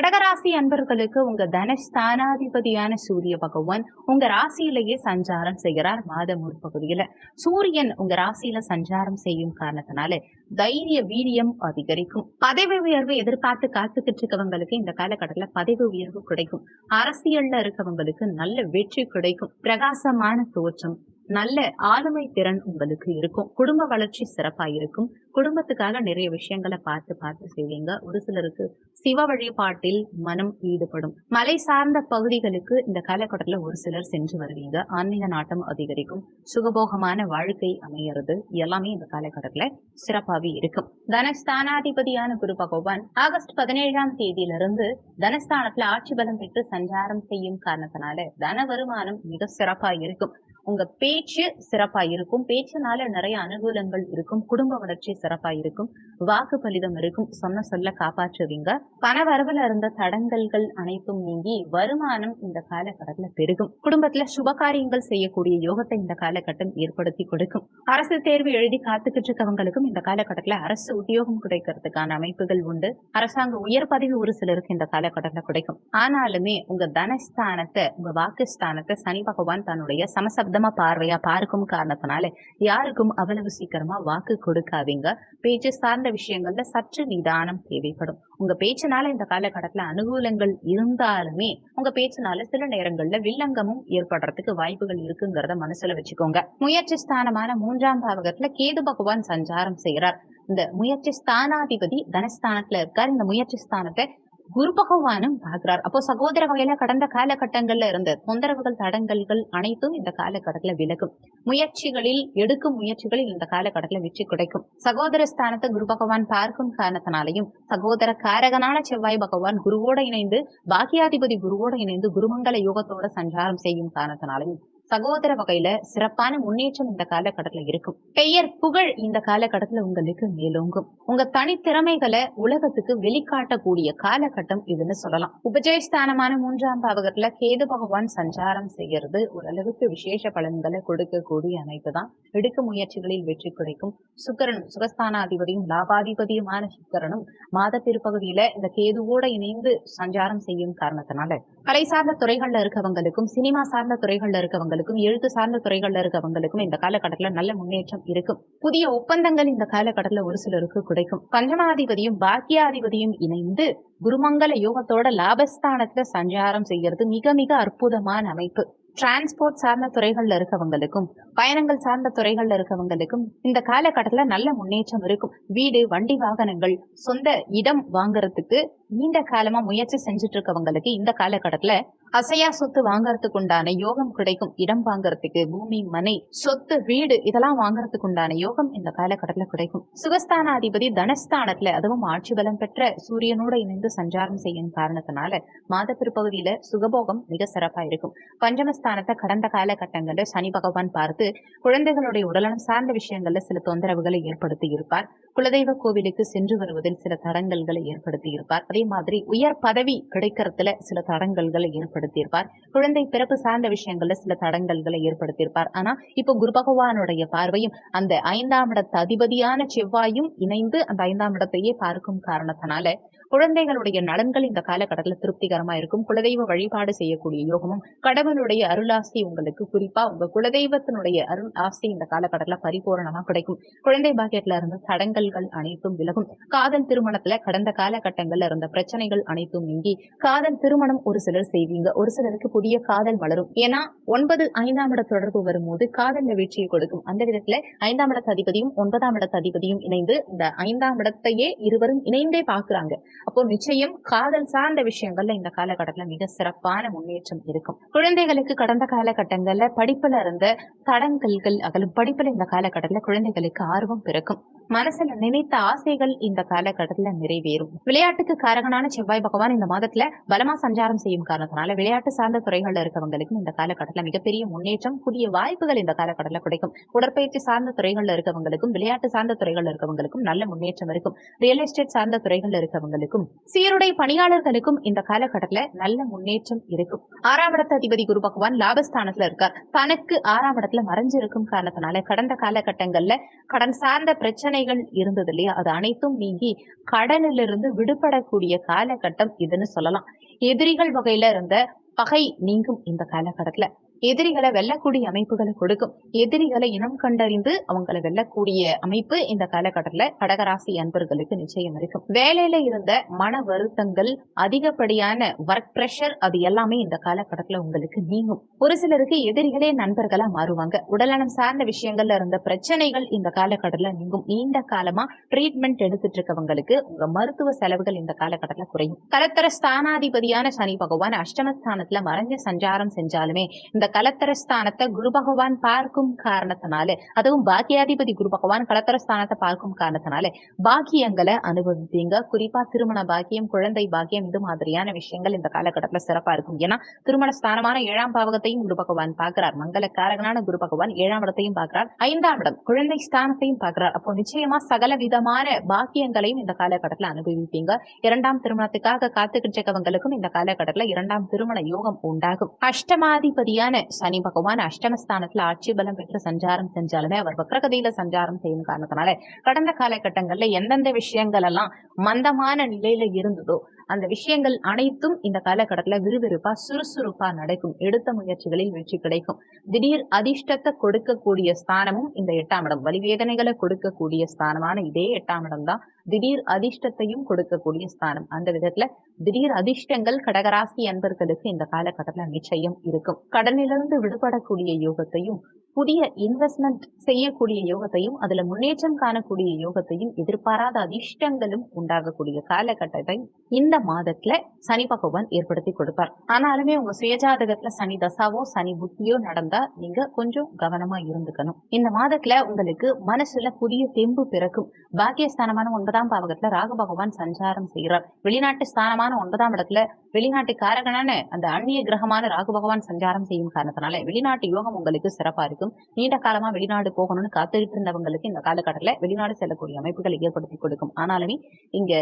கடகராசி அன்பர்களுக்கு உங்க தனஸ்தானாதிபதியான சூரிய பகவான் உங்க ராசியிலேயே சஞ்சாரம் செய்கிறார் மாத முற்பகுதியில சூரியன் உங்க ராசியில சஞ்சாரம் செய்யும் காரணத்தினால தைரிய வீரியம் அதிகரிக்கும். பதவி உயர்வு எதிர்பார்த்து காத்துக்கிட்டு இருக்கவங்களுக்கு இந்த காலகட்டத்துல பதவி உயர்வு கிடைக்கும். அரசியல்ல இருக்கவங்களுக்கு நல்ல வெற்றி கிடைக்கும். பிரகாசமான தோற்றம் நல்ல ஆளுமை திறன் உங்களுக்கு இருக்கும். குடும்ப வளர்ச்சி சிறப்பா இருக்கும். குடும்பத்துக்காக நிறைய விஷயங்களை பார்த்து பார்த்து செய்வீங்க. ஒரு சிலருக்கு சிவ வழிபாட்டில் மனம் ஈடுபடும். மலை சார்ந்த பகுதிகளுக்கு இந்த காலகட்டத்தில் ஒரு சிலர் சென்று வருவீங்க. ஆன்மீக நாட்டம் அதிகரிக்கும். சுகபோகமான வாழ்க்கை அமையறது எல்லாமே இந்த காலகட்டத்துல சிறப்பாவே இருக்கும். தனஸ்தானாதிபதியான குரு பகவான் ஆகஸ்ட் பதினேழாம் தேதியிலிருந்து தனஸ்தானத்துல ஆட்சி பலம் பெற்று சஞ்சாரம் செய்யும் காரணத்தினால தன வருமானம் மிக சிறப்பா இருக்கும். உங்க பேச்சு சிறப்பா இருக்கும். பேச்சுனால நிறைய அனுகூலங்கள் இருக்கும். குடும்ப வளர்ச்சி சிறப்பா இருக்கும். வாக்கு பலிதம் இருக்கும். சொன்ன சொல்ல காப்பாற்றுவீங்க. பண வரவுல இருந்த தடங்கல்கள் அனைத்தும் நீங்கி வருமானம் இந்த காலகட்டத்துல பெருகும். குடும்பத்துல சுபகாரியங்கள் செய்யக்கூடிய யோகத்தை இந்த காலகட்டம் ஏற்படுத்தி கொடுக்கும். அரசு தேர்வு எழுதி காத்துக்கிட்டு இருக்கவங்களுக்கும் இந்த காலகட்டத்துல அரசு உத்தியோகம் கிடைக்கிறதுக்கான அமைப்புகள் உண்டு. அரசாங்க உயர் பதவி ஒரு சிலருக்கு இந்த காலகட்டத்துல கிடைக்கும். ஆனாலுமே உங்க தனஸ்தானத்தை உங்க வாக்குஸ்தானத்தை சனி பகவான் தன்னுடைய சப்தமா பார்வையா பார்க்கும் காரணத்தினால யாருக்கும் அவ்வளவு சீக்கிரமா வாக்கு கொடுக்காதீங்க. பேச்சு சார்ந்த விஷயங்கள்ல சற்று நிதானம் தேவைப்படும். உங்க பேச்சுனால இந்த காலகட்டத்துல அனுகூலங்கள் இருந்தாலுமே உங்க பேச்சுனால சில நேரங்கள்ல வில்லங்கமும் ஏற்படுறதுக்கு வாய்ப்புகள் இருக்குங்கிறத மனசுல வச்சுக்கோங்க. முயற்சி ஸ்தானமான மூன்றாம் பாவகத்துல கேது பகவான் சஞ்சாரம் செய்கிறார் இந்த முயற்சி ஸ்தானாதிபதி தனஸ்தானத்துல இருக்கார். இந்த முயற்சி ஸ்தானத்தை குரு பகவானும் பார்க்கிறார். அப்போ சகோதர வகையில கடந்த காலகட்டங்கள்ல இருந்த தொந்தரவுகள் தடங்கல்கள் அனைத்தும் இந்த காலகட்டத்துல விலகும். முயற்சிகளில் எடுக்கும் முயற்சிகளில் இந்த காலகட்டத்துல வெற்றி கிடைக்கும். சகோதர ஸ்தானத்தை குரு பகவான் பார்க்கும் காரணத்தினாலையும் சகோதர காரகனான செவ்வாய் பகவான் குருவோட இணைந்து பாக்கியாதிபதி குருவோட இணைந்து குருமங்கல யோகத்தோட சஞ்சாரம் செய்யும் காரணத்தினாலையும் சகோதர வகையில சிறப்பான முன்னேற்றம் இந்த காலகட்டத்துல இருக்கும். பெயர் புகழ் இந்த காலகட்டத்துல உங்களுக்கு மேலோங்கும். உங்க தனித்திறமைகளை உலகத்துக்கு வெளிக்காட்டக்கூடிய காலகட்டம் இதுன்னு சொல்லலாம். உபஜயஸ்தானமான மூன்றாம் பாவகத்துல கேது பகவான் சஞ்சாரம் செய்யறது ஓரளவுக்கு விசேஷ பலன்களை கொடுக்கக்கூடிய அமைப்பு தான் எடுக்க முயற்சிகளில் வெற்றி கிடைக்கும். சுக்கரனும் சுகஸ்தானாதிபதியும் லாபாதிபதியுமான சுக்கரனும் மாத பிற்பகுதியில இந்த கேதுவோட இணைந்து சஞ்சாரம் செய்யும் காரணத்தினால. கலை சார்ந்த துறைகள்ல இருக்கவங்களுக்கும் சினிமா சார்ந்த துறைகள்ல இருக்கவங்களுக்கும் எழுத்து சார்ந்த துறைகள்ல இருக்கவங்களுக்கும் இந்த காலகட்டத்துல நல்ல முன்னேற்றம் இருக்கும். புதிய ஒப்பந்தங்கள் இந்த காலகட்டத்துல ஒரு சிலருக்கு கிடைக்கும். பஞ்சமாதிபதியும் பாக்கியாதிபதியும் இணைந்து குருமங்கல யோகத்தோட லாபஸ்தானத்துல சஞ்சாரம் செய்யறது மிக மிக அற்புதமான அமைப்பு. டிரான்ஸ்போர்ட் சார்ந்த துறைகள்ல இருக்கவங்களுக்கும் பயணங்கள் சார்ந்த துறைகள்ல இருக்கவங்களுக்கும் இந்த காலகட்டத்துல நல்ல முன்னேற்றம் இருக்கும். வீடு வண்டி வாகனங்கள் சொந்த இடம் வாங்குறதுக்கு நீண்ட காலமா முயற்சி செஞ்சுட்டு இருக்கவங்களுக்கு இந்த காலகட்டத்துல அசையா சொத்து வாங்குறதுக்கு உண்டான யோகம் கிடைக்கும். இடம் வாங்குறதுக்கு பூமி மனை சொத்து வீடு இதெல்லாம் வாங்கறதுக்கு உண்டான யோகம் இந்த காலகட்டத்துல கிடைக்கும். சுகஸ்தானாதிபதி தனஸ்தானத்துல அதுவும் ஆட்சி பலம் பெற்ற சூரியனோட இணைந்து சஞ்சாரம் செய்யும் காரணத்தினால மாத பிற்பகுதியில சுகபோகம் மிக சிறப்பா இருக்கும். பஞ்சமஸ்தானத்தை கடந்த காலகட்டங்கள்ல சனி பகவான் பார்த்து குழந்தைகளுடைய உடல்நலம் சார்ந்த விஷயங்கள்ல சில தொந்தரவுகளை ஏற்படுத்தி இருப்பார் குலதெய்வ கோவிலுக்கு சென்று வருவதில் சில தடங்கல்களை ஏற்படுத்தி இருப்பார் அதே மாதிரி உயர் பதவி கிடைக்கிறதுல சில தடங்கல்களை ஏற்படுத்தியிருப்பார். குழந்தை பிறப்பு சார்ந்த விஷயங்கள்ல சில தடங்கல்களை ஏற்படுத்தியிருப்பார். ஆனா இப்போ குரு பகவானுடைய பார்வையும் அந்த ஐந்தாம் இடத்து அதிபதியான செவ்வாயும் இணைந்து அந்த ஐந்தாம் இடத்தையே பார்க்கும் காரணத்தினால குழந்தைகளுடைய நலன்கள் இந்த காலகட்டத்துல திருப்திகரமா இருக்கும். குலதெய்வ வழிபாடு செய்யக்கூடிய யோகமும் கடவுளுடைய அருளாசி உங்களுக்கு குறிப்பா உங்க குலதெய்வத்தினுடைய அருள் ஆசி இந்த காலகட்டத்துல பரிபூரணமா கிடைக்கும். குழந்தை பாக்கியத்துல இருந்த தடங்கல்கள் அனைத்தும் விலகும். காதல் திருமணத்துல கடந்த காலகட்டங்கள்ல இருந்த பிரச்சனைகள் அனைத்தும் நீங்கி காதல் திருமணம் ஒரு சிலர் செய்வீங்க. ஒரு சிலருக்கு புதிய காதல் வளரும். ஏன்னா ஒன்பது ஐந்தாம் இட தொடர்பு வரும்போது காதல் வீழ்ச்சியை கொடுக்கும். அந்த விதத்துல ஐந்தாம் இடத்து அதிபதியும் ஒன்பதாம் இடத்து அதிபதியும் இணைந்து இந்த ஐந்தாம் இடத்தையே இருவரும் இணைந்தே பாக்குறாங்க அப்போ நிச்சயம் காதல் சார்ந்த விஷயங்கள்ல இந்த காலகட்டத்துல மிக சிறப்பான முன்னேற்றம் இருக்கும். குழந்தைகளுக்கு கடந்த காலகட்டங்கள்ல படிப்புல இருந்த தடங்கல்கள் அகலும் படிப்புல இந்த காலகட்டத்துல குழந்தைகளுக்கு ஆர்வம் பிறக்கும். மனசுல நினைத்த ஆசைகள் இந்த காலகட்டத்துல நிறைவேறும். விளையாட்டுக்கு காரகனான செவ்வாய் பகவான் இந்த மாதத்துல பலமா சஞ்சாரம் செய்யும் காரணத்தினால விளையாட்டு சார்ந்த துறைகள்ல இருக்கவங்களுக்கும் இந்த காலகட்டத்துல மிகப்பெரிய முன்னேற்றம் புதிய வாய்ப்புகள் இந்த காலகட்டத்துல கிடைக்கும். உடற்பயிற்சி சார்ந்த துறைகள்ல இருக்கவங்களுக்கும் விளையாட்டு சார்ந்த துறைகள்ல இருக்கவங்களுக்கும் நல்ல முன்னேற்றம் இருக்கும். ரியல் எஸ்டேட் சார்ந்த துறைகள்ல இருக்கவங்களுக்கு அதிகாரிகளுக்கும் சீருடை பணியாளர்களுக்கும் இந்த காலகட்டத்துல நல்ல முன்னேற்றம் இருக்கும். ஆறாம் இடத்த அதிபதி குரு பகவான் லாபஸ்தானத்துல இருக்கார். தனக்கு ஆறாம் இடத்துல மறைஞ்சிருக்கும் காரணத்தினால கடந்த காலகட்டங்கள்ல கடன் சார்ந்த பிரச்சனைகள் இருந்தது இல்லையா? அது அனைத்தும் நீங்கி கடனிலிருந்து விடுபடக்கூடிய காலகட்டம் இதுன்னு சொல்லலாம். எதிரிகள் வகையில இருந்த பகை நீங்கும் இந்த காலகட்டத்துல. எதிரிகளை வெல்லக்கூடிய அமைப்புகளை கொடுக்கும். எதிரிகளை இனம் கண்டறிந்து அவங்களை வெல்லக்கூடிய அமைப்பு இந்த காலகட்டத்துல கடகராசி அன்பர்களுக்கு நிச்சயம் இருக்கும். வேலையில இருந்த மன வருத்தங்கள் அதிகப்படியான ஒர்க் பிரஷர் அது எல்லாமே இந்த காலகட்டத்துல உங்களுக்கு நீங்கும். ஒரு சிலருக்கு எதிரிகளே நண்பர்களா மாறுவாங்க. உடல்நலம் சார்ந்த விஷயங்கள்ல இருந்த பிரச்சனைகள் இந்த காலகட்டத்துல நீங்கும். நீண்ட காலமா ட்ரீட்மெண்ட் எடுத்துட்டு இருக்கவங்களுக்கு உங்க மருத்துவ செலவுகள் இந்த காலகட்டத்துல குறையும். கலத்தர ஸ்தானாதிபதியான சனி பகவான் அஷ்டமஸ்தானத்துல மறைஞ்ச சஞ்சாரம் செஞ்சாலுமே இந்த கலத்தரஸ்தானத்தை குரு பகவான் பார்க்கும் காரணத்தினால அதுவும் பாக்கியாதிபதி குரு பகவான் கலத்தரஸ்தானத்தை பார்க்கும் காரணத்தினால பாக்கியங்களை அனுபவிப்பீங்க. குறிப்பா திருமண பாக்கியம் குழந்தை பாக்கியம் இது மாதிரியான விஷயங்கள் இந்த காலகட்டத்துல சிறப்பா இருக்கும். ஏன்னா திருமண ஸ்தானமான ஏழாம் பாவகத்தையும் குரு பகவான் பார்க்கிறார். மங்களக்காரகனான குரு பகவான் ஏழாம் இடத்தையும் பார்க்கிறார். ஐந்தாம் இடம் குழந்தை ஸ்தானத்தையும் பார்க்கிறார். அப்போ நிச்சயமா சகல விதமான பாக்கியங்களையும் இந்த காலகட்டத்துல அனுபவிப்பீங்க. இரண்டாம் திருமணத்துக்காக காத்துக்கிட்டு இருக்கவங்களுக்கும் இந்த காலகட்டத்துல இரண்டாம் திருமண யோகம் உண்டாகும். அஷ்டமாதிபதியான சனி பகவான் அஷ்டமஸ்தானத்துல ஆட்சி பலம் பெற்று சஞ்சாரம் செஞ்சாலுமே அவர் வக்ரகதியில சஞ்சாரம் செய்யும் காரணத்தினால கடந்த காலகட்டங்கள்ல எந்தெந்த விஷயங்கள் எல்லாம் மந்தமான நிலையில இருந்ததோ அந்த விஷயங்கள் அனைத்தும் இந்த காலகட்டத்துல விறுவிறுப்பா சுறுசுறுப்பா நடக்கும். எடுத்த முயற்சிகளில் வெற்றி கிடைக்கும். திடீர் அதிர்ஷ்டத்தை கொடுக்கக்கூடிய ஸ்தானமும் இந்த எட்டாம் இடம். வலிவேதனைகளை கொடுக்கக்கூடிய ஸ்தானமான இதே எட்டாம் இடம் தான். திடீர் அதிர்ஷ்டத்தையும் கொடுக்கக்கூடிய ஸ்தானம். அந்த விதத்துல திடீர் அதிர்ஷ்டங்கள் கடகராசி அன்பர்களுக்கு இந்த காலகட்டத்துல நிச்சயம் இருக்கும். கடனிலிருந்து விடுபடக்கூடிய யோகத்தையும் புதிய இன்வெஸ்ட்மெண்ட் செய்யக்கூடிய யோகத்தையும் அதுல முன்னேற்றம் காணக்கூடிய யோகத்தையும் எதிர்பாராத அதிர்ஷ்டங்களும் உண்டாகக்கூடிய காலகட்டத்தை இந்த மாதத்துல சனி பகவான் ஏற்படுத்தி கொடுப்பார். ஆனாலுமே உங்க சுயஜாதகத்துல சனி தசாவோ சனி புத்தியோ நடந்தா நீங்க கொஞ்சம் கவனமா இருந்துக்கணும். இந்த மாதத்துல உங்களுக்கு மனசுல புதிய தெம்பு பிறக்கும். பாக்கியஸ்தானமான ஒன்பதாம் பாவகத்துல ராகு பகவான் சஞ்சாரம் செய்கிறார் வெளிநாட்டு ஸ்தானமான ஒன்பதாம் இடத்துல வெளிநாட்டு காரகனான அந்த அந்நிய கிரகமான ராகு பகவான் சஞ்சாரம் செய்யும் காரணத்தினால வெளிநாட்டு யோகம் உங்களுக்கு சிறப்பா இருக்கும் நீண்ட காலமா வெளிநாடு போகணும்னு காத்துக்கிட்டு இருந்தவங்களுக்கு இந்த காலகட்டத்தில் வெளிநாடு செல்லக்கூடிய அமைப்புகளை ஏற்படுத்தி கொடுக்கும். ஆனாலுமே இங்க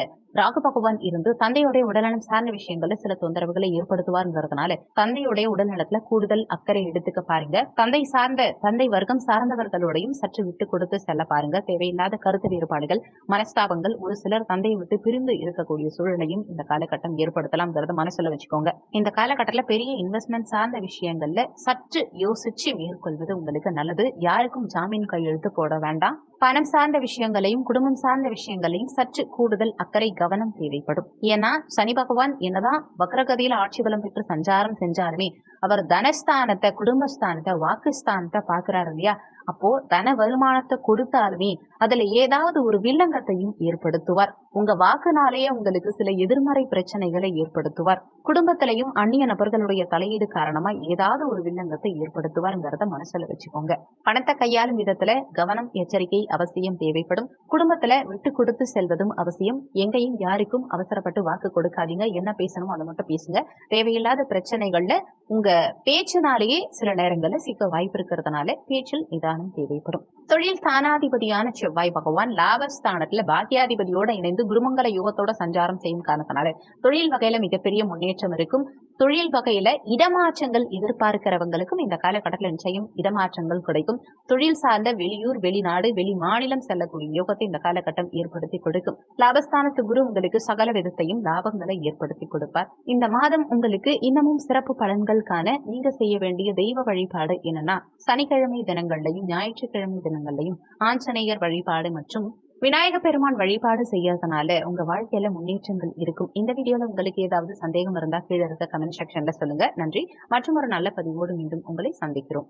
ராகு பகவான் இருந்து தந்தையுடைய உடல்நலம் சார்ந்த விஷயங்கள்ல சில தொந்தரவுகளை ஏற்படுத்துவாருங்கிறதுனால தந்தையுடைய உடல்நலத்துல கூடுதல் அக்கறை எடுத்துக்க பாருங்க. தந்தை சார்ந்த தந்தை வர்க்கம் சார்ந்தவர்களோடையும் சற்று விட்டு கொடுத்து செல்ல பாருங்க. தேவையில்லாத கருத்து வேறுபாடுகள் மனஸ்தாபங்கள் ஒரு சிலர் தந்தையை விட்டு பிரிந்து இருக்கக்கூடிய சூழலையும் இந்த காலகட்டம் ஏற்படுத்தலாம்ங்கிறத மனசுல வச்சுக்கோங்க. இந்த காலகட்டத்துல பெரிய இன்வெஸ்ட்மெண்ட் சார்ந்த விஷயங்கள்ல சற்று யோசிச்சு மேற்கொள்வது உங்களுக்கு நல்லது. யாருக்கும் ஜாமீன் கையெழுத்து போட வேண்டாம். பணம் சார்ந்த விஷயங்களையும் குடும்பம் சார்ந்த விஷயங்களையும் சற்று கூடுதல் அக்கறை கவனம் தேவைப்படும். ஏன்னா சனி பகவான் என்னதான் வக்ரகதியில ஆட்சி பலம் பெற்று சஞ்சாரம் செஞ்சாலுமே அவர் தனஸ்தானத்தை குடும்பஸ்தானத்தை வாக்குஸ்தானத்தை பாக்குறாரு இல்லையா? அப்போ தன வருமானத்தை கொடுத்தாலுமே அதுல ஏதாவது ஒரு வில்லங்கத்தையும் ஏற்படுத்துவார். உங்க வாக்குனாலேயே உங்களுக்கு சில எதிர்மறை பிரச்சனைகளை ஏற்படுத்துவார். குடும்பத்திலையும் அந்நிய நபர்களுடைய தலையீடு காரணமா ஏதாவது ஒரு வில்லங்கத்தை ஏற்படுத்துவார்ங்கிறத மனசுல வச்சுக்கோங்க. பணத்தை கையாளும் விதத்துல கவனம் எச்சரிக்கை அவசியம் தேவைப்படும். குடும்பத்துல விட்டு கொடுத்து செல்வதும் அவசியம். எங்கேயும் யாருக்கும் அவசரப்பட்டு வாக்கு கொடுக்காதீங்க. என்ன பேசணுமோ அதை மட்டும் பேசுங்க. தேவையில்லாத பிரச்சனைகள்ல உங்க பேச்சினாலேயே சில நேரங்கள்ல சிக்க வாய்ப்பு இருக்கிறதுனால பேச்சில் நிதானம் தேவைப்படும். தொழில் ஸ்தானாதிபதியான செவ்வாய் பகவான் லாபஸ்தானத்துல பாக்கியாதிபதியோட இணைந்து குருமங்கல யோகத்தோட சஞ்சாரம் செய்யும் காரணத்தினால தொழில் வகையில மிகப்பெரிய முன்னேற்றம் இருக்கும். தொழில் வகையில இடமாற்றங்கள் எதிர்பார்க்கிறவங்களுக்கும் இந்த காலகட்டத்தில் நிச்சயம் இடமாற்றங்கள் கிடைக்கும். தொழில் சார்ந்த வெளியூர் வெளிநாடு வெளி மாநிலம் செல்லக்கூடிய யோகத்தை இந்த காலகட்டம் ஏற்படுத்தி கொடுக்கும். லாபஸ்தானத்து குரு உங்களுக்கு சகல விதத்தையும் லாபங்களை ஏற்படுத்தி கொடுப்பார். இந்த மாதம் உங்களுக்கு இன்னமும் சிறப்பு பலன்கள் காண நீங்க செய்ய வேண்டிய தெய்வ வழிபாடு என்னன்னா சனிக்கிழமை தினங்கள்லையும் ஞாயிற்றுக்கிழமை தினங்கள்லையும் ஆஞ்சநேயர் வழிபாடு மற்றும் விநாயக பெருமான் வழிபாடு செய்யறதுனால உங்க வாழ்க்கையில முன்னேற்றங்கள் இருக்கும். இந்த வீடியோல உங்களுக்கு ஏதாவது சந்தேகம் இருந்தா கீழே இருக்க கமெண்ட் செக்ஷன்ல சொல்லுங்க. நன்றி. மற்றும் ஒரு நல்ல பதிவோடு மீண்டும் உங்களை சந்திக்கிறோம்.